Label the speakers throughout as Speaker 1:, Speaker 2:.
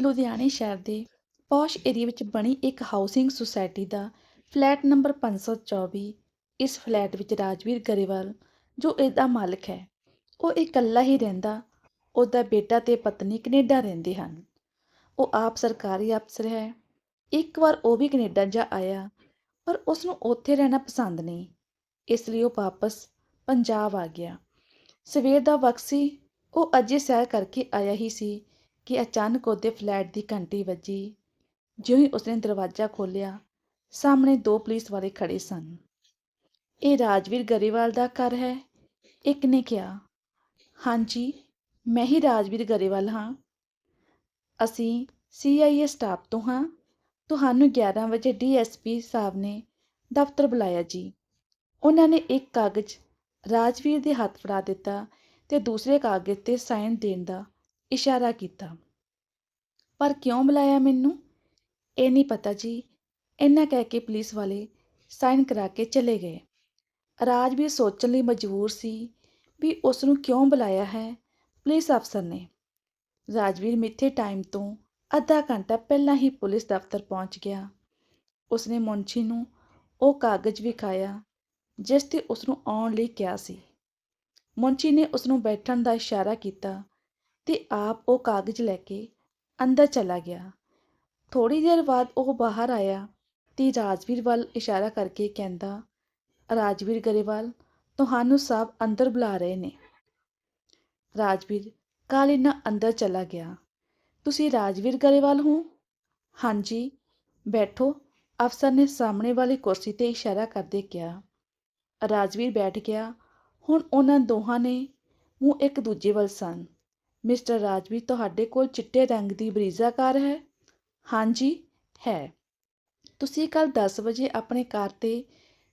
Speaker 1: ਲੁਧਿਆਣੇ ਸ਼ਹਿਰ ਦੇ ਪੌਸ਼ ਏਰੀਆ ਵਿੱਚ ਬਣੀ ਇੱਕ ਹਾਊਸਿੰਗ ਸੁਸਾਇਟੀ ਦਾ ਫਲੈਟ ਨੰਬਰ 524 ਇਸ ਫਲੈਟ ਵਿੱਚ ਰਾਜਵੀਰ ਗਰੇਵਾਲ, ਜੋ ਇਹਦਾ ਮਾਲਕ ਹੈ, ਉਹ ਇਕੱਲਾ ਹੀ ਰਹਿੰਦਾ, ਉਹਦਾ ਬੇਟਾ ਤੇ ਪਤਨੀ ਕੈਨੇਡਾ ਰਹਿੰਦੇ ਹਨ। ਉਹ ਆਪ ਸਰਕਾਰੀ ਅਫਸਰ ਹੈ। ਇੱਕ ਵਾਰ ਉਹ ਵੀ ਕੈਨੇਡਾ ਜਾ ਆਇਆ, ਪਰ ਉਸ ਨੂੰ ਉੱਥੇ ਰਹਿਣਾ ਪਸੰਦ ਨਹੀਂ। ਇਸ ਲਈ ਉਹ ਵਾਪਸ ਪੰਜਾਬ ਆ ਗਿਆ। ਸਵੇਰ ਦਾ ਵਕਤ ਸੀ, ਉਹ ਅਜੇ ਸੈਰ ਕਰਕੇ ਆਇਆ ਹੀ ਸੀ ਕਿ ਅਚਾਨਕ ਉਹਦੇ ਫਲੈਟ ਦੀ ਘੰਟੀ ਵੱਜੀ। ਜਿਉਂ ਹੀ ਉਸਨੇ ਦਰਵਾਜ਼ਾ ਖੋਲ੍ਹਿਆ, ਸਾਹਮਣੇ ਦੋ ਪੁਲਿਸ ਵਾਲੇ ਖੜੇ ਸਨ। ਇਹ ਰਾਜਵੀਰ ਗਰੇਵਾਲ ਦਾ ਘਰ ਹੈ? ਇੱਕ ਨੇ ਕਿਹਾ। ਹਾਂਜੀ, ਮੈਂ ਹੀ ਰਾਜਵੀਰ ਗਰੇਵਾਲ ਹਾਂ। ਅਸੀਂ ਸੀਆਈਏ ਸਟਾਫ ਤੋਂ ਹਾਂ। ਤੁਹਾਨੂੰ 11 ਵਜੇ ਡੀਐਸਪੀ ਸਾਹਿਬ ਨੇ ਦਫ਼ਤਰ ਬੁਲਾਇਆ ਜੀ। ਉਹਨਾਂ ਨੇ ਇੱਕ ਕਾਗਜ਼ ਰਾਜਵੀਰ ਦੇ ਹੱਥ ਫੜਾ ਦਿੱਤਾ ਤੇ ਦੂਸਰੇ ਕਾਗਜ਼ ਤੇ ਸਾਈਨ ਦੇਣ ਦਾ ਇਸ਼ਾਰਾ ਕੀਤਾ। ਪਰ ਕਿਉਂ ਬੁਲਾਇਆ ਮੈਨੂੰ? ਇਹ ਨਹੀਂ ਪਤਾ ਜੀ। ਇੰਨਾ ਕਹਿ ਕੇ ਪੁਲਿਸ ਵਾਲੇ ਸਾਈਨ ਕਰਾ ਕੇ ਚਲੇ ਗਏ। ਰਾਜਵੀਰ ਸੋਚਣ ਲਈ ਮਜਬੂਰ ਸੀ ਵੀ ਉਸ ਨੂੰ ਕਿਉਂ ਬੁਲਾਇਆ ਹੈ ਪੁਲਿਸ ਅਫਸਰ ਨੇ। ਰਾਜਵੀਰ ਮਿੱਥੇ ਟਾਈਮ ਤੋਂ ਅੱਧਾ ਘੰਟਾ ਪਹਿਲਾਂ ਹੀ ਪੁਲਿਸ ਦਫ਼ਤਰ ਪਹੁੰਚ ਗਿਆ। ਉਸਨੇ ਮੁੰਸ਼ੀ ਨੂੰ ਉਹ ਕਾਗਜ਼ ਵਿਖਾਇਆ, ਜਿਸ ਤੇ ਉਸ ਨੂੰ ਆਉਣ ਲਈ ਕਿਹਾ ਸੀ। ਮੁੰਸ਼ੀ ਨੇ ਉਸ ਨੂੰ ਬੈਠਣ ਦਾ ਇਸ਼ਾਰਾ ਕੀਤਾ। ਤੇ ਆਪ ਉਹ ਕਾਗਜ਼ ਲੈ ਕੇ ਅੰਦਰ ਚਲਾ ਗਿਆ। ਥੋੜੀ ਦੇਰ ਬਾਅਦ ਉਹ ਬਾਹਰ ਆਇਆ ਤੇ ਰਾਜਵੀਰ ਵੱਲ ਇਸ਼ਾਰਾ ਕਰਕੇ ਕਹਿੰਦਾ, ਰਾਜਵੀਰ ਗਰੇਵਾਲ, ਤੁਹਾਨੂੰ ਸਭ ਅੰਦਰ ਬੁਲਾ ਰਹੇ ਨੇ। ਰਾਜਵੀਰ ਕਾਲੀ ਨਾਲ ਅੰਦਰ ਚਲਾ ਗਿਆ। ਤੁਸੀਂ ਰਾਜਵੀਰ ਗਰੇਵਾਲ ਹੋ? ਹਾਂਜੀ। ਬੈਠੋ, ਅਫਸਰ ਨੇ ਸਾਹਮਣੇ ਵਾਲੀ ਕੁਰਸੀ ਤੇ ਇਸ਼ਾਰਾ ਕਰਦੇ ਕਿਹਾ। ਰਾਜਵੀਰ ਬੈਠ ਗਿਆ। ਹੁਣ ਉਹਨਾਂ ਦੋਹਾਂ ਨੇ, ਮੂੰਹ ਇੱਕ ਦੂਜੇ ਵੱਲ ਸਨ। ਮਿਸਟਰ ਰਾਜਵੀਰ ਤੁਹਾਡੇ ਕੋਲ ਚਿੱਟੇ ਰੰਗ ਦੀ ਬਰੀਜ਼ਾ ਕਾਰ ਹੈ? ਹਾਂਜੀ, ਹੈ। ਤੁਸੀਂ ਕੱਲ 10 ਵਜੇ ਆਪਣੇ ਕਾਰ ਤੇ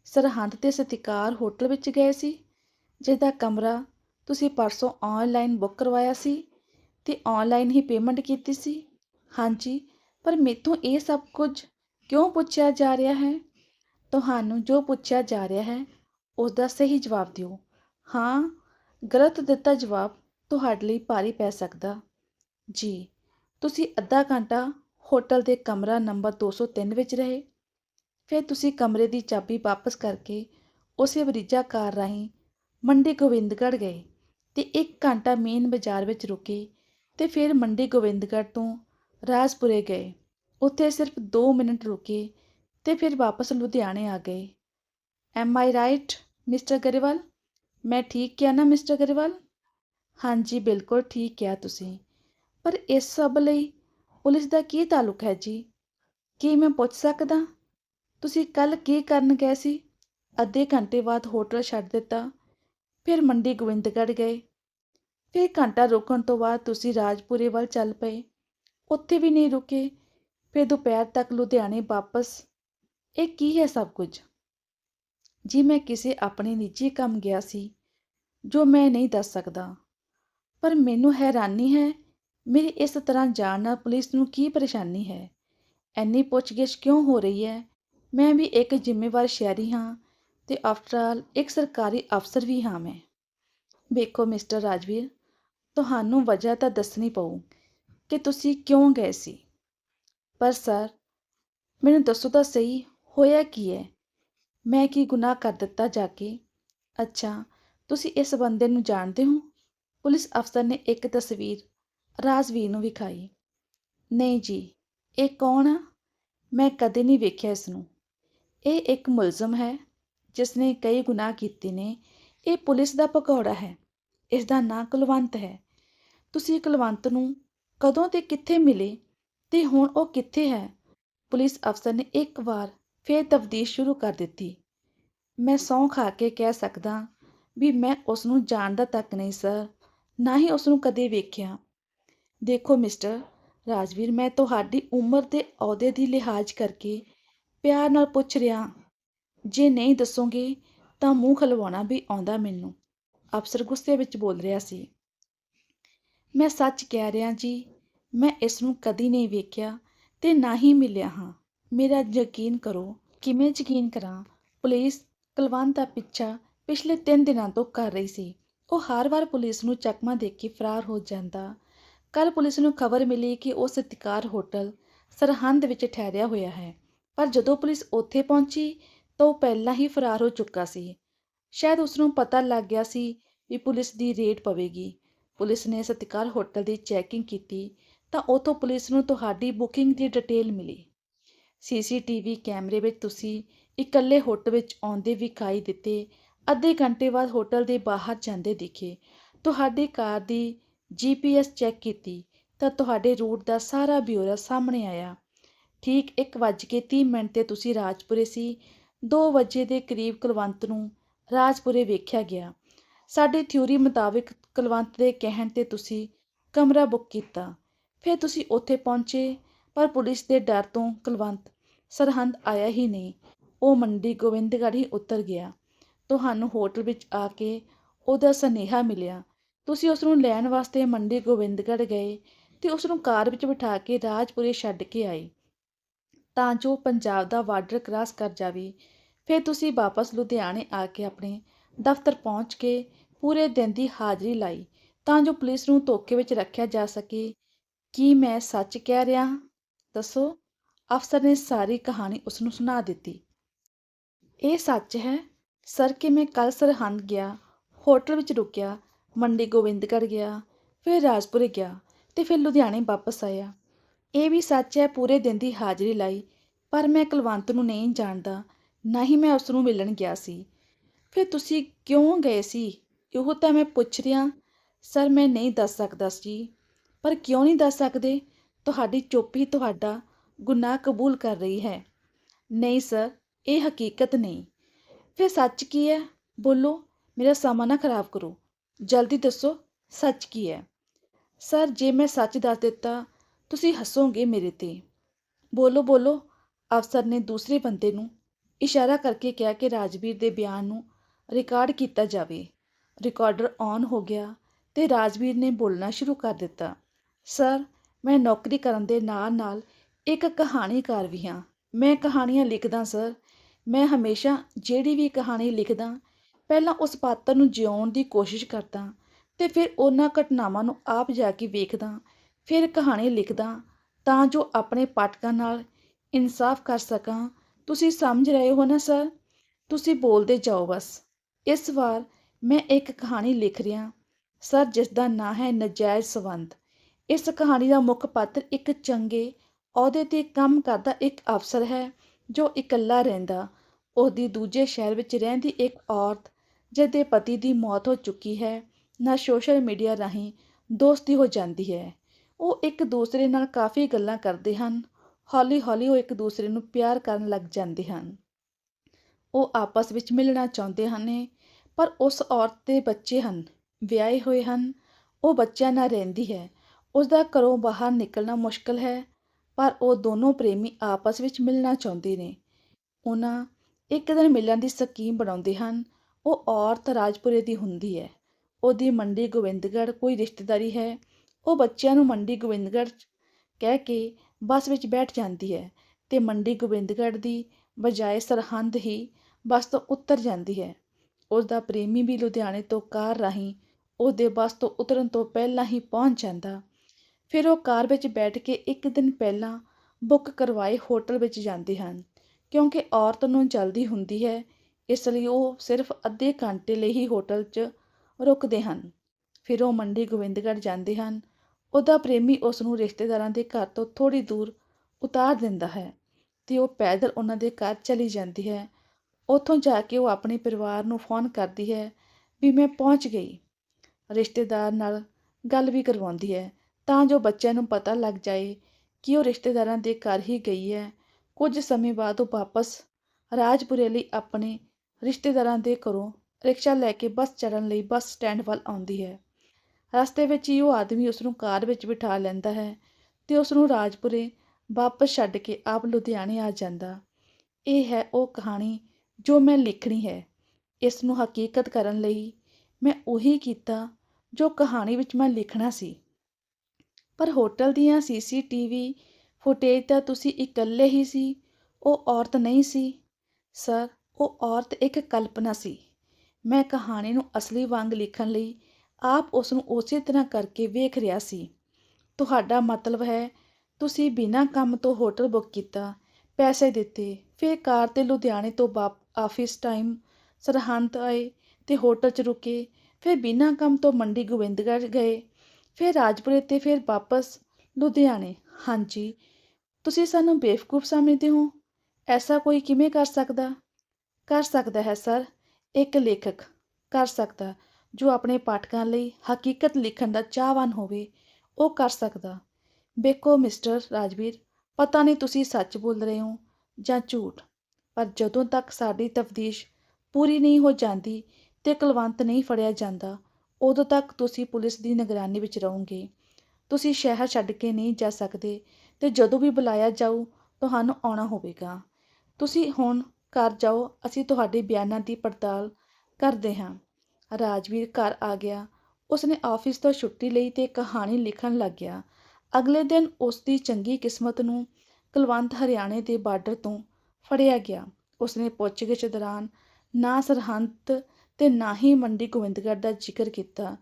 Speaker 1: ਸਰਹੰਦ ਤੇ ਸਤਿਕਾਰ ਹੋਟਲ ਵਿੱਚ ਗਏ ਸੀ, ਜਿਹਦਾ ਕਮਰਾ ਤੁਸੀਂ ਪਰਸੋਂ ਆਨਲਾਈਨ ਬੁੱਕ ਕਰਵਾਇਆ ਸੀ ਤੇ ਆਨਲਾਈਨ ਹੀ ਪੇਮੈਂਟ ਕੀਤੀ ਸੀ। ਹਾਂਜੀ, ਪਰ ਮੇਥੋਂ ਇਹ ਸਭ ਕੁਝ ਕਿਉਂ ਪੁੱਛਿਆ ਜਾ ਰਿਹਾ ਹੈ? ਤੁਹਾਨੂੰ ਜੋ ਪੁੱਛਿਆ ਜਾ ਰਿਹਾ ਹੈ ਉਸ ਦਾ ਸਹੀ ਜਵਾਬ ਦਿਓ। ਹਾਂ, ਗਲਤ ਦਿੱਤਾ ਜਵਾਬ ਤੁਹਾਡੇ ਲਈ ਭਾਰੀ ਪੈ ਸਕਦਾ। ਜੀ, ਤੁਸੀਂ ਅੱਧਾ ਘੰਟਾ ਹੋਟਲ ਦੇ ਕਮਰਾ ਨੰਬਰ 203 ਵਿੱਚ ਰਹੇ। ਫਿਰ ਤੁਸੀਂ ਕਮਰੇ ਦੀ ਚਾਬੀ ਵਾਪਸ ਕਰਕੇ ਉਸੇ ਵਰੀਜਾ ਕਾਰ ਰਾਹੀਂ ਮੰਡੀ ਗੋਬਿੰਦਗੜ੍ਹ ਗਏ ਤੇ ਇੱਕ ਘੰਟਾ ਮੇਨ ਬਾਜ਼ਾਰ ਵਿੱਚ ਰੁਕੇ ਤੇ ਫਿਰ ਮੰਡੀ ਗੋਬਿੰਦਗੜ੍ਹ ਤੋਂ ਰਾਜਪੁਰੇ ਗਏ। ਉੱਥੇ ਸਿਰਫ 2 ਮਿੰਟ ਰੁਕੇ ਤੇ ਫਿਰ ਵਾਪਸ ਲੁਧਿਆਣੇ ਆ ਗਏ। Am I right mister Grewal ਮੈਂ ਠੀਕ ਕਿਹਾ ਨਾ ਮਿਸਟਰ ਗਰੇਵਾਲ ਹਾਂਜੀ, ਬਿਲਕੁਲ ਠੀਕ ਕਿਹਾ ਤੁਸੀਂ। ਪਰ ਇਸ ਸਭ ਲਈ ਪੁਲਿਸ ਦਾ ਕੀ ਤਾਲੁਕ ਹੈ ਜੀ? ਕੀ ਮੈਂ ਪੁੱਛ ਸਕਦਾ? ਤੁਸੀਂ ਕੱਲ ਕੀ ਕਰਨ ਗਏ ਸੀ? ਅੱਧੇ ਘੰਟੇ ਬਾਅਦ ਹੋਟਲ ਛੱਡ ਦਿੱਤਾ, ਫਿਰ ਮੰਡੀ ਗੋਬਿੰਦਗੜ੍ਹ ਗਏ। ਫਿਰ ਘੰਟਾ ਰੁਕਣ ਤੋਂ ਬਾਅਦ ਤੁਸੀਂ ਰਾਜਪੁਰੇ ਵੱਲ ਚੱਲ ਪਏ। ਉੱਥੇ ਵੀ ਨਹੀਂ ਰੁਕੇ, ਫਿਰ ਦੁਪਹਿਰ ਤੱਕ ਲੁਧਿਆਣੇ ਵਾਪਸ। ਇਹ ਕੀ ਹੈ ਸਭ ਕੁਝ? ਜੀ, ਮੈਂ ਕਿਸੇ ਆਪਣੇ ਨਿੱਜੀ ਕੰਮ ਗਿਆ ਸੀ, ਜੋ ਮੈਂ ਨਹੀਂ ਦੱਸ ਸਕਦਾ। ਪਰ ਮੈਨੂੰ ਹੈਰਾਨੀ ਹੈ, ਮੇਰੀ ਇਸ ਤਰ੍ਹਾਂ ਜਾਣ ਨਾਲ ਪੁਲਿਸ ਨੂੰ ਕੀ ਪਰੇਸ਼ਾਨੀ ਹੈ? ਐਨੀ ਪੁੱਛਗਿੱਛ ਕਿਉਂ ਹੋ ਰਹੀ ਹੈ? ਮੈਂ ਵੀ ਇੱਕ ਜ਼ਿੰਮੇਵਾਰ ਸ਼ਹਿਰੀ ਹਾਂ ਤੇ ਆਫਟਰ ਆਲ ਇੱਕ ਸਰਕਾਰੀ ਅਫਸਰ ਵੀ ਹਾਂ ਮੈਂ। ਵੇਖੋ ਮਿਸਟਰ ਰਾਜਵੀਰ, ਤੁਹਾਨੂੰ ਵਜ੍ਹਾ ਤਾਂ ਦੱਸਣੀ ਪਊ ਕਿ ਤੁਸੀਂ ਕਿਉਂ ਗਏ ਸੀ। ਪਰ ਸਰ ਮੈਨੂੰ ਦੱਸੋ ਤਾਂ ਸਹੀ, ਹੋਇਆ ਕੀ ਹੈ? ਮੈਂ ਕੀ ਗੁਨਾਹ ਕਰ ਦਿੱਤਾ ਜਾ ਕੇ? ਅੱਛਾ, ਤੁਸੀਂ ਇਸ ਬੰਦੇ ਨੂੰ ਜਾਣਦੇ ਹੋ? ਪੁਲਿਸ ਅਫਸਰ ਨੇ ਇੱਕ ਤਸਵੀਰ ਰਾਜਵੀਰ ਨੂੰ ਵਿਖਾਈ। ਨਹੀਂ ਜੀ, ਇਹ ਕੌਣ ਆ? ਮੈਂ ਕਦੇ ਨਹੀਂ ਵੇਖਿਆ ਇਸ ਨੂੰ ਇਹ ਇੱਕ ਮੁਲਜ਼ਮ ਹੈ ਜਿਸ ਨੇ ਕਈ ਗੁਨਾਹ ਕੀਤੇ ਨੇ। ਇਹ ਪੁਲਿਸ ਦਾ ਪਕੌੜਾ ਹੈ। ਇਸ ਦਾ ਨਾਂ ਕੁਲਵੰਤ ਹੈ। ਤੁਸੀਂ ਕੁਲਵੰਤ ਨੂੰ ਕਦੋਂ ਤੇ ਕਿੱਥੇ ਮਿਲੇ ਤੇ ਹੁਣ ਉਹ ਕਿੱਥੇ ਹੈ? ਪੁਲਿਸ ਅਫਸਰ ਨੇ ਇੱਕ ਵਾਰ ਫੇਰ ਤਫਤੀਸ਼ ਸ਼ੁਰੂ ਕਰ ਦਿੱਤੀ। ਮੈਂ ਸਹੁੰ ਖਾ ਕੇ ਕਹਿ ਸਕਦਾ ਵੀ ਮੈਂ ਉਸ ਨੂੰ ਜਾਣਦਾ ਤੱਕ ਨਹੀਂ, ਸਰ। ਨਾ ਹੀ ਉਸ ਨੂੰ ਕਦੇ ਵੇਖਿਆ। ਦੇਖੋ ਮਿਸਟਰ ਰਾਜਵੀਰ, ਮੈਂ ਤੁਹਾਡੀ ਉਮਰ ਤੇ ਅਹੁਦੇ ਦੀ ਲਿਹਾਜ਼ ਕਰਕੇ ਪਿਆਰ ਨਾਲ ਪੁੱਛ ਰਿਹਾ ਜੇ ਨਹੀਂ ਦੱਸੋਗੇ ਤਾਂ ਮੂੰਹ ਖਲਵਾਉਣਾ ਵੀ ਆਉਂਦਾ ਮੈਨੂੰ, ਅਫਸਰ ਗੁੱਸੇ ਵਿੱਚ ਬੋਲ ਰਿਹਾ ਸੀ। ਮੈਂ ਸੱਚ ਕਹਿ ਰਿਹਾ ਜੀ, ਮੈਂ ਇਸ ਨੂੰ ਕਦੀ ਨਹੀਂ ਵੇਖਿਆ ਤੇ ਨਾ ਹੀ ਮਿਲਿਆ ਹਾਂ। ਮੇਰਾ ਯਕੀਨ ਕਰੋ, ਕਿਵੇਂ ਯਕੀਨ ਕਰਾਂ? ਪੁਲਿਸ ਕਲਵੰਤ ਦਾ ਪਿੱਛਾ ਪਿਛਲੇ 3 ਦਿਨਾਂ ਤੋਂ ਕਰ ਰਹੀ ਸੀ। ਉਹ ਹਰ ਵਾਰ ਪੁਲਿਸ ਨੂੰ ਚਕਮਾ ਦੇ ਕੇ ਫਰਾਰ ਹੋ ਜਾਂਦਾ। ਕੱਲ ਪੁਲਿਸ ਨੂੰ ਖਬਰ ਮਿਲੀ ਕਿ ਉਹ ਸਤਿਕਾਰ ਹੋਟਲ ਸਰਹੰਦ ਵਿੱਚ ਠਹਿਰਿਆ ਹੋਇਆ ਹੈ। ਪਰ ਜਦੋਂ ਪੁਲਿਸ ਉੱਥੇ ਪਹੁੰਚੀ, ਤਾਂ ਉਹ ਪਹਿਲਾਂ ਹੀ ਫਰਾਰ ਹੋ ਚੁੱਕਾ ਸੀ। ਸ਼ਾਇਦ ਉਸ ਨੂੰ ਪਤਾ ਲੱਗ ਗਿਆ ਸੀ ਵੀ ਪੁਲਿਸ ਦੀ ਰੇਡ ਪਵੇਗੀ। ਪੁਲਿਸ ਨੇ ਸਤਿਕਾਰ ਹੋਟਲ ਦੀ ਚੈਕਿੰਗ ਕੀਤੀ, ਤਾਂ ਉਥੋਂ ਪੁਲਿਸ ਨੂੰ ਤੁਹਾਡੀ ਬੁਕਿੰਗ ਦੀ ਡਿਟੇਲ ਮਿਲੀ। ਸੀਸੀਟੀਵੀ ਕੈਮਰੇ ਵਿੱਚ ਤੁਸੀਂ ਇਕੱਲੇ ਹੋਟਲ ਵਿੱਚ ਆਉਂਦੇ ਵਿਖਾਈ ਦਿੱਤੇ ਅੱਧੇ ਘੰਟੇ ਬਾਅਦ ਹੋਟਲ ਦੇ ਬਾਹਰ ਜਾਂਦੇ ਦਿਖੇ। ਤੁਹਾਡੀ ਕਾਰ ਦੀ ਜੀਪੀਐਸ ਚੈੱਕ ਕੀਤੀ ਤਾਂ ਤੁਹਾਡੇ ਰੂਟ ਦਾ ਸਾਰਾ ਬਿਊਰਾ ਸਾਹਮਣੇ ਆਇਆ। ਠੀਕ 1:30 ਮਿੰਟ ਤੇ ਤੁਸੀਂ ਰਾਜਪੁਰੇ ਸੀ। 2 ਵਜੇ ਦੇ ਕਰੀਬ ਕੁਲਵੰਤ ਨੂੰ ਰਾਜਪੁਰੇ ਵੇਖਿਆ ਗਿਆ। ਸਾਡੀ ਥਿਊਰੀ ਮੁਤਾਬਿਕ ਕੁਲਵੰਤ ਦੇ ਕਹਿਣ ਤੇ ਤੁਸੀਂ ਕਮਰਾ ਬੁੱਕ ਕੀਤਾ। ਫਿਰ ਤੁਸੀਂ ਉੱਥੇ ਪਹੁੰਚੇ, ਪਰ ਪੁਲਿਸ ਦੇ ਡਰ ਤੋਂ ਕੁਲਵੰਤ ਸਰਹੰਦ ਆਇਆ ਹੀ ਨਹੀਂ। ਉਹ ਮੰਡੀ ਗੋਬਿੰਦਗੜ੍ਹ ਹੀ ਉਤਰ ਗਿਆ। ਤੁਹਾਨੂੰ ਹੋਟਲ ਵਿੱਚ ਆ ਕੇ ਉਹਦਾ ਸੁਨੇਹਾ ਮਿਲਿਆ। ਤੁਸੀਂ ਉਸ ਨੂੰ ਲੈਣ ਵਾਸਤੇ ਮੰਡੀ ਗੋਬਿੰਦਗੜ੍ਹ ਗਏ ਤੇ ਉਸ ਨੂੰ ਕਾਰ ਵਿੱਚ ਬਿਠਾ ਕੇ ਰਾਜਪੁਰੇ ਛੱਡ ਕੇ ਆਏ। ਤਾਂ ਜੋ ਪੰਜਾਬ ਦਾ ਬਾਰਡਰ ਕ੍ਰਾਸ ਕਰ ਜਾਵੇ, ਫਿਰ ਤੁਸੀਂ ਵਾਪਸ ਲੁਧਿਆਣੇ ਆ ਕੇ ਆਪਣੇ ਦਫ਼ਤਰ ਪਹੁੰਚ ਕੇ ਪੂਰੇ ਦਿਨ ਦੀ ਹਾਜ਼ਰੀ ਲਾਈ। ਤਾਂ ਜੋ ਪੁਲਿਸ ਨੂੰ ਧੋਖੇ ਵਿੱਚ ਰੱਖਿਆ ਜਾ ਸਕੇ। ਕੀ ਮੈਂ ਸੱਚ ਕਹਿ ਰਿਹਾ ਹਾਂ? ਦੱਸੋ। ਅਫਸਰ ਨੇ ਸਾਰੀ ਕਹਾਣੀ ਉਸ ਨੂੰ ਸੁਣਾ ਦਿੱਤੀ। ਇਹ ਸੱਚ ਹੈ ਸਰ ਕਿ ਮੈਂ ਕੱਲ ਸਰਹੰਦ ਗਿਆ, ਹੋਟਲ ਵਿੱਚ ਰੁਕਿਆ, ਮੰਡੀ ਗੋਬਿੰਦਗੜ੍ਹ ਗਿਆ, ਫਿਰ ਰਾਜਪੁਰੇ ਗਿਆ ਤੇ ਫਿਰ ਲੁਧਿਆਣੇ ਵਾਪਸ ਆਇਆ। ਇਹ ਵੀ ਸੱਚ ਹੈ, ਪੂਰੇ ਦਿਨ ਦੀ ਹਾਜ਼ਰੀ ਲਾਈ, ਪਰ ਮੈਂ ਕੁਲਵੰਤ ਨੂੰ ਨਹੀਂ ਜਾਣਦਾ, ਨਾ ਹੀ ਮੈਂ ਉਸ ਨੂੰ ਮਿਲਣ ਗਿਆ ਸੀ। ਫਿਰ ਤੁਸੀਂ ਕਿਉਂ ਗਏ ਸੀ? ਇਹੋ ਤਾਂ ਮੈਂ ਪੁੱਛ ਰਿਹਾ। ਸਰ, ਮੈਂ ਨਹੀਂ ਦੱਸ ਸਕਦਾ ਸੀ। ਪਰ ਕਿਉਂ ਨਹੀਂ ਦੱਸ ਸਕਦੇ? ਤੁਹਾਡੀ ਚੋਪੀ ਤੁਹਾਡਾ ਗੁਨਾਹ ਕਬੂਲ ਕਰ ਰਹੀ ਹੈ। ਨਹੀਂ, ਸਰ, ਇਹ ਹਕੀਕਤ ਨਹੀਂ। ਫਿਰ ਸੱਚ ਕੀ ਹੈ? ਬੋਲੋ, ਮੇਰਾ ਸਮਾਂ ਨਾ ਖਰਾਬ ਕਰੋ। ਜਲਦੀ ਦੱਸੋ, ਸੱਚ ਕੀ ਹੈ? ਸਰ, ਜੇ ਮੈਂ ਸੱਚ ਦੱਸ ਦਿੱਤਾ, ਤੁਸੀਂ ਹੱਸੋਗੇ ਮੇਰੇ ਤੇ। ਬੋਲੋ ਬੋਲੋ, ਅਫਸਰ ਨੇ ਦੂਸਰੇ ਬੰਦੇ ਨੂੰ ਇਸ਼ਾਰਾ ਕਰਕੇ ਕਿਹਾ ਕਿ ਰਾਜਵੀਰ ਦੇ ਬਿਆਨ ਨੂੰ ਰਿਕਾਰਡ ਕੀਤਾ ਜਾਵੇ। ਰਿਕਾਰਡਰ ਔਨ ਹੋ ਗਿਆ ਤੇ ਰਾਜਵੀਰ ਨੇ ਬੋਲਣਾ ਸ਼ੁਰੂ ਕਰ ਦਿੱਤਾ। ਸਰ, ਮੈਂ ਨੌਕਰੀ ਕਰਨ ਦੇ ਨਾਲ ਨਾਲ ਇੱਕ ਕਹਾਣੀਕਾਰ ਵੀ ਹਾਂ। ਮੈਂ ਕਹਾਣੀਆਂ ਲਿਖਦਾ, ਸਰ। ਮੈਂ ਹਮੇਸ਼ਾ ਜਿਹੜੀ ਵੀ ਕਹਾਣੀ ਲਿਖਦਾ, ਪਹਿਲਾਂ ਉਸ ਪਾਤਰ ਨੂੰ ਜਿਉਣ ਦੀ ਕੋਸ਼ਿਸ਼ ਕਰਦਾ ਤੇ ਫਿਰ ਉਹਨਾਂ ਘਟਨਾਵਾਂ ਨੂੰ ਆਪ ਜਾ ਕੇ ਵੇਖਦਾ, ਫਿਰ ਕਹਾਣੀ ਲਿਖਦਾ ਤਾਂ ਜੋ ਆਪਣੇ ਪਾਠਕਾਂ ਨਾਲ ਇਨਸਾਫ ਕਰ ਸਕਾਂ। ਤੁਸੀਂ ਸਮਝ ਰਹੇ ਹੋ ਨਾ ਸਰ? ਤੁਸੀਂ ਬੋਲਦੇ ਜਾਓ ਬਸ। ਇਸ ਵਾਰ ਮੈਂ ਇੱਕ ਕਹਾਣੀ ਲਿਖ ਰਿਹਾ, ਸਰ ਜਿਸ ਦਾ ਨਾਂ ਹੈ ਨਜਾਇਜ਼ ਸਬੰਧ। ਇਸ ਕਹਾਣੀ ਦਾ ਮੁੱਖ ਪਾਤਰ ਇੱਕ ਚੰਗੇ ਅਹੁਦੇ ਤੇ ਕੰਮ ਕਰਦਾ ਇੱਕ ਅਫਸਰ ਹੈ। ਜੋ ਇਕੱਲਾ ਰਹਿੰਦਾ, ਉਹਦੀ ਦੂਜੇ ਸ਼ਹਿਰ ਵਿੱਚ ਰਹਿੰਦੀ ਇੱਕ ਔਰਤ ਜਿਹਦੇ ਪਤੀ ਦੀ ਮੌਤ ਹੋ ਚੁੱਕੀ ਹੈ, ਨਾ ਸੋਸ਼ਲ ਮੀਡੀਆ ਰਾਹੀਂ ਦੋਸਤੀ ਹੋ ਜਾਂਦੀ ਹੈ। ਉਹ ਇੱਕ ਦੂਸਰੇ ਨਾਲ ਕਾਫੀ ਗੱਲਾਂ ਕਰਦੇ ਹਨ ਹੌਲੀ ਹੌਲੀ ਉਹ ਇੱਕ ਦੂਸਰੇ ਨੂੰ ਪਿਆਰ ਕਰਨ ਲੱਗ ਜਾਂਦੇ ਹਨ। ਉਹ ਆਪਸ ਵਿੱਚ ਮਿਲਣਾ ਚਾਹੁੰਦੇ ਹਨ ਪਰ ਉਸ ਔਰਤ ਦੇ ਬੱਚੇ ਹਨ, ਵਿਆਹੇ ਹੋਏ ਹਨ, ਉਹ ਬੱਚਿਆਂ ਨਾਲ ਰਹਿੰਦੀ ਹੈ ਉਸ ਦਾ ਘਰੋਂ ਬਾਹਰ ਨਿਕਲਣਾ ਮੁਸ਼ਕਲ ਹੈ ਪਰ ਉਹ ਦੋਨੋਂ ਪ੍ਰੇਮੀ ਆਪਸ ਵਿੱਚ ਮਿਲਣਾ ਚਾਹੁੰਦੇ ਨੇ। ਉਹਨਾਂ ਇੱਕ ਦਿਨ ਮਿਲਣ ਦੀ ਸਕੀਮ ਬਣਾਉਂਦੇ ਹਨ। ਉਹ ਔਰਤ ਰਾਜਪੁਰੇ ਦੀ ਹੁੰਦੀ ਹੈ। ਉਹਦੀ ਮੰਡੀ ਗੋਬਿੰਦਗੜ੍ਹ ਕੋਈ ਰਿਸ਼ਤੇਦਾਰੀ ਹੈ। ਉਹ ਬੱਚਿਆਂ ਨੂੰ ਮੰਡੀ ਗੋਬਿੰਦਗੜ੍ਹ ਕਹਿ ਕੇ ਬੱਸ ਵਿੱਚ ਬੈਠ ਜਾਂਦੀ ਹੈ ਤੇ ਮੰਡੀ ਗੋਬਿੰਦਗੜ੍ਹ ਦੀ ਬਜਾਏ ਸਰਹੰਦ ਹੀ ਬੱਸ ਤੋਂ ਉਤਰ ਜਾਂਦੀ ਹੈ। ਉਸ ਦਾ ਪ੍ਰੇਮੀ ਵੀ ਲੁਧਿਆਣੇ ਤੋਂ ਕਾਰ ਰਾਹੀਂ ਉਹਦੇ ਬੱਸ ਤੋਂ ਉਤਰਨ ਤੋਂ ਪਹਿਲਾਂ ਹੀ ਪਹੁੰਚ ਜਾਂਦਾ। ਫਿਰ ਉਹ ਕਾਰ ਵਿੱਚ ਬੈਠ ਕੇ ਇੱਕ ਦਿਨ ਪਹਿਲਾਂ ਬੁੱਕ ਕਰਵਾਏ ਹੋਟਲ ਵਿੱਚ ਜਾਂਦੇ ਹਨ, ਕਿਉਂਕਿ ਔਰਤ ਨੂੰ ਜਲਦੀ ਹੁੰਦੀ ਹੈ, ਇਸ ਲਈ ਉਹ ਸਿਰਫ ਅੱਧੇ ਘੰਟੇ ਲਈ ਹੀ ਹੋਟਲ 'ਚ ਰੁਕਦੇ ਹਨ। ਫਿਰ ਉਹ ਮੰਡੀ ਗੋਬਿੰਦਗੜ੍ਹ ਜਾਂਦੇ ਹਨ। ਉਹਦਾ ਪ੍ਰੇਮੀ ਉਸ ਨੂੰ ਰਿਸ਼ਤੇਦਾਰਾਂ ਦੇ ਘਰ ਤੋਂ ਥੋੜੀ ਦੂਰ ਉਤਾਰ ਦਿੰਦਾ ਹੈ ਤੇ ਉਹ ਪੈਦਲ ਉਹਨਾਂ ਦੇ ਘਰ ਚਲੀ ਜਾਂਦੀ ਹੈ। ਉੱਥੋਂ ਜਾ ਕੇ ਉਹ ਆਪਣੇ ਪਰਿਵਾਰ ਨੂੰ ਫੋਨ ਕਰਦੀ ਹੈ ਵੀ ਮੈਂ ਪਹੁੰਚ ਗਈ। ਰਿਸ਼ਤੇਦਾਰ ਨਾਲ ਗੱਲ ਵੀ ਕਰਵਾਉਂਦੀ ਹੈ। ਤਾਂ ਜੋ ਬੱਚਿਆਂ ਨੂੰ ਪਤਾ ਲੱਗ ਜਾਏ ਕਿ ਉਹ ਰਿਸ਼ਤੇਦਾਰਾਂ ਦੇ ਘਰ ਹੀ ਗਈ ਹੈ। ਕੁਝ ਸਮੇਂ ਬਾਅਦ ਉਹ ਵਾਪਸ ਰਾਜਪੁਰੇ ਲਈ ਆਪਣੇ ਰਿਸ਼ਤੇਦਾਰਾਂ ਦੇ ਘਰੋਂ ਰਿਕਸ਼ਾ ਲੈ ਕੇ ਬੱਸ ਚੜਨ ਲਈ ਬੱਸ ਸਟੈਂਡ ਵੱਲ ਆਉਂਦੀ ਹੈ। ਰਸਤੇ ਵਿੱਚ ਹੀ ਉਹ ਆਦਮੀ ਉਸ ਨੂੰ ਕਾਰ ਵਿੱਚ ਬਿਠਾ ਲੈਂਦਾ ਹੈ ਤੇ ਉਸ ਨੂੰ ਰਾਜਪੁਰੇ ਵਾਪਸ ਛੱਡ ਕੇ ਆਪ ਲੁਧਿਆਣੇ ਆ ਜਾਂਦਾ। ਇਹ ਹੈ ਉਹ ਕਹਾਣੀ ਜੋ ਮੈਂ ਲਿਖਣੀ ਹੈ। ਇਸ ਨੂੰ ਹਕੀਕਤ ਕਰਨ ਲਈ ਮੈਂ ਉਹੀ ਕੀਤਾ ਜੋ ਕਹਾਣੀ ਵਿੱਚ ਮੈਂ ਲਿਖਣਾ ਸੀ। ਪਰ ਹੋਟਲ ਦੀਆਂ ਸੀਸੀਟੀਵੀ ਫੁਟੇਜ ਤਾਂ ਤੁਸੀਂ ਇਕੱਲੇ ਹੀ ਸੀ, ਉਹ ਔਰਤ ਨਹੀਂ ਸੀ। ਸਰ, ਉਹ ਔਰਤ ਇੱਕ ਕਲਪਨਾ ਸੀ। ਮੈਂ ਕਹਾਣੀ ਨੂੰ ਅਸਲੀ ਵਾਂਗ ਲਿਖਣ ਲਈ ਆਪ ਉਸ ਨੂੰ ਉਸੇ ਤਰ੍ਹਾਂ ਕਰਕੇ ਵੇਖ ਰਿਹਾ ਸੀ। ਤੁਹਾਡਾ ਮਤਲਬ ਹੈ, ਤੁਸੀਂ ਬਿਨਾਂ ਕੰਮ ਤੋਂ ਹੋਟਲ ਬੁੱਕ ਕੀਤਾ, ਪੈਸੇ ਦਿੱਤੇ, ਫਿਰ ਕਾਰ 'ਤੇ ਲੁਧਿਆਣੇ ਤੋਂ ਵਾਪ, ਆਫਿਸ ਟਾਈਮ ਸਰਹੰਦ ਆਏ ਤੇ ਹੋਟਲ 'ਚ ਰੁਕੇ, ਫਿਰ ਬਿਨਾਂ ਕੰਮ ਤੋਂ ਮੰਡੀ ਗੋਬਿੰਦਗੜ੍ਹ ਗਏ। ਫਿਰ ਰਾਜਪੁਰੇ ਤੇ ਫਿਰ ਵਾਪਸ ਲੁਧਿਆਣੇ। ਹਾਂਜੀ, ਤੁਸੀਂ ਸਾਨੂੰ ਬੇਵਕੂਫ ਸਮਝਦੇ ਹੋ? ਐਸਾ ਕੋਈ ਕਿਵੇਂ ਕਰ ਸਕਦਾ? ਕਰ ਸਕਦਾ ਹੈ ਸਰ, ਇੱਕ ਲੇਖਕ ਕਰ ਸਕਦਾ, ਜੋ ਆਪਣੇ ਪਾਠਕਾਂ ਲਈ ਹਕੀਕਤ ਲਿਖਣ ਦਾ ਚਾਹਵਾਨ ਹੋਵੇ, ਉਹ ਕਰ ਸਕਦਾ। ਵੇਖੋ ਮਿਸਟਰ ਰਾਜਵੀਰ, ਪਤਾ ਨਹੀਂ ਤੁਸੀਂ ਸੱਚ ਬੋਲ ਰਹੇ ਹੋ ਜਾਂ ਝੂਠ, ਪਰ ਜਦੋਂ ਤੱਕ ਸਾਡੀ ਤਫਦੀਸ਼ ਪੂਰੀ ਨਹੀਂ ਹੋ ਜਾਂਦੀ ਤੇ ਕੁਲਵੰਤ ਨਹੀਂ ਫੜਿਆ ਜਾਂਦਾ ਉਦੋਂ ਤੱਕ ਤੁਸੀਂ ਪੁਲਿਸ ਦੀ ਨਿਗਰਾਨੀ ਵਿੱਚ ਰਹੋਗੇ। ਤੁਸੀਂ ਸ਼ਹਿਰ ਛੱਡ ਕੇ ਨਹੀਂ ਜਾ ਸਕਦੇ ਤੇ ਜਦੋਂ ਵੀ ਬੁਲਾਇਆ ਜਾਊ, ਤੁਹਾਨੂੰ ਆਉਣਾ ਹੋਵੇਗਾ। ਤੁਸੀਂ ਹੁਣ ਘਰ ਜਾਓ, ਅਸੀਂ ਤੁਹਾਡੇ ਬਿਆਨਾਂ ਦੀ ਪੜਤਾਲ ਕਰਦੇ ਹਾਂ। ਰਾਜਵੀਰ ਘਰ ਆ ਗਿਆ। ਉਸਨੇ ਆਫਿਸ ਤੋਂ ਛੁੱਟੀ ਲਈ ਤੇ ਕਹਾਣੀ ਲਿਖਣ ਲੱਗ ਗਿਆ। ਅਗਲੇ ਦਿਨ ਉਸ ਦੀ ਚੰਗੀ ਕਿਸਮਤ ਨੂੰ ਕੁਲਵੰਤ ਹਰਿਆਣੇ ਦੇ ਬਾਰਡਰ ਤੋਂ ਫੜਿਆ ਗਿਆ। ਉਸਨੇ ਪੁੱਛਗਿੱਛ ਦੌਰਾਨ ਨਾ ਸਰਹੰਦ ਤੇ ਨਾ ਹੀ ਮੰਡੀ ਗੋਬਿੰਦਗੜ੍ਹ ਦਾ ਜ਼ਿਕਰ ਕੀਤਾ।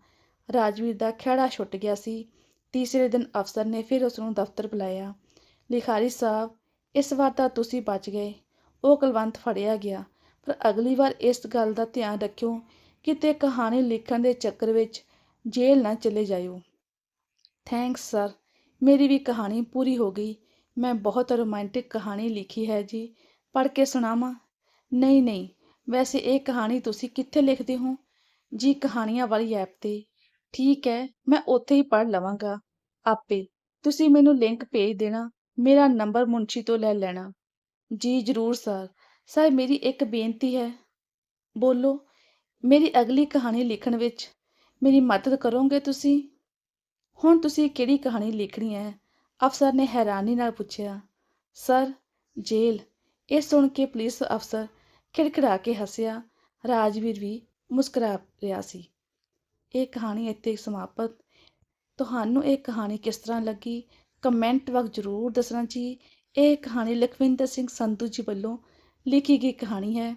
Speaker 1: ਰਾਜਵੀਰ ਦਾ ਖਹਿੜਾ ਛੁੱਟ ਗਿਆ ਸੀ। ਤੀਸਰੇ ਦਿਨ ਅਫਸਰ ਨੇ ਫਿਰ ਉਸ ਨੂੰ ਦਫ਼ਤਰ ਬੁਲਾਇਆ। ਲਿਖਾਰੀ ਸਾਹਿਬ, ਇਸ ਵਾਰ ਤਾਂ ਤੁਸੀਂ ਬਚ ਗਏ। ਉਹ ਕੁਲਵੰਤ ਫੜਿਆ ਗਿਆ। ਪਰ ਅਗਲੀ ਵਾਰ ਇਸ ਗੱਲ ਦਾ ਧਿਆਨ ਰੱਖਿਓ ਕਿਤੇ ਕਹਾਣੀ ਲਿਖਣ ਦੇ ਚੱਕਰ ਵਿੱਚ ਜੇਲ੍ਹ ਨਾ ਚਲੇ ਜਾਇਓ। Thanks, sir. ਮੇਰੀ ਵੀ ਕਹਾਣੀ ਪੂਰੀ ਹੋ ਗਈ। ਮੈਂ ਬਹੁਤ ਰੋਮਾਂਟਿਕ ਕਹਾਣੀ ਲਿਖੀ ਹੈ ਜੀ। ਪੜ੍ਹ ਕੇ ਸੁਣਾਵਾਂ? ਨਹੀਂ ਨਹੀਂ। ਵੈਸੇ ਇਹ ਕਹਾਣੀ ਤੁਸੀਂ ਕਿੱਥੇ ਲਿਖਦੇ ਹੋ? ਜੀ ਕਹਾਣੀਆਂ ਵਾਲੀ ਐਪ ਤੇ। ਠੀਕ ਹੈ, ਮੈਂ ਉੱਥੇ ਹੀ ਪੜ੍ਹ ਲਵਾਂਗਾ। ਆਪੇ, ਤੁਸੀਂ ਮੈਨੂੰ ਲਿੰਕ ਭੇਜ ਦੇਣਾ। ਮੇਰਾ ਨੰਬਰ ਮੁੰਸ਼ੀ ਤੋਂ ਲੈ ਲੈਣਾ। ਜੀ ਜ਼ਰੂਰ ਸਰ ਸਰ ਮੇਰੀ ਇੱਕ ਬੇਨਤੀ ਹੈ। ਬੋਲੋ, ਮੇਰੀ ਅਗਲੀ ਕਹਾਣੀ ਲਿਖਣ ਵਿੱਚ ਮੇਰੀ ਮਦਦ ਕਰੋਗੇ ਤੁਸੀਂ? ਹੁਣ ਤੁਸੀਂ ਕਿਹੜੀ ਕਹਾਣੀ ਲਿਖਣੀ ਹੈ? ਅਫਸਰ ਨੇ ਹੈਰਾਨੀ ਨਾਲ ਪੁੱਛਿਆ। ਸਰ ਜੇਲ੍ਹ। ਇਹ ਸੁਣ ਕੇ ਪੁਲਿਸ ਅਫਸਰ ਖਿੜਖਿੜਾ ਕੇ ਹੱਸਿਆ, ਰਾਜਵੀਰ ਵੀ ਮੁਸਕਰਾ ਰਿਹਾ ਸੀ। ਇਹ ਕਹਾਣੀ ਇੱਥੇ ਸਮਾਪਤ। ਤੁਹਾਨੂੰ ਇਹ ਕਹਾਣੀ ਕਿਸ ਤਰ੍ਹਾਂ ਲੱਗੀ? ਕਮੈਂਟ ਵਕਤ ਜ਼ਰੂਰ ਦੱਸਣਾ ਜੀ। ਇਹ ਕਹਾਣੀ ਲਖਵਿੰਦਰ ਸਿੰਘ ਸੰਧੂ ਜੀ ਵੱਲੋਂ ਲਿਖੀ ਗਈ ਕਹਾਣੀ ਹੈ।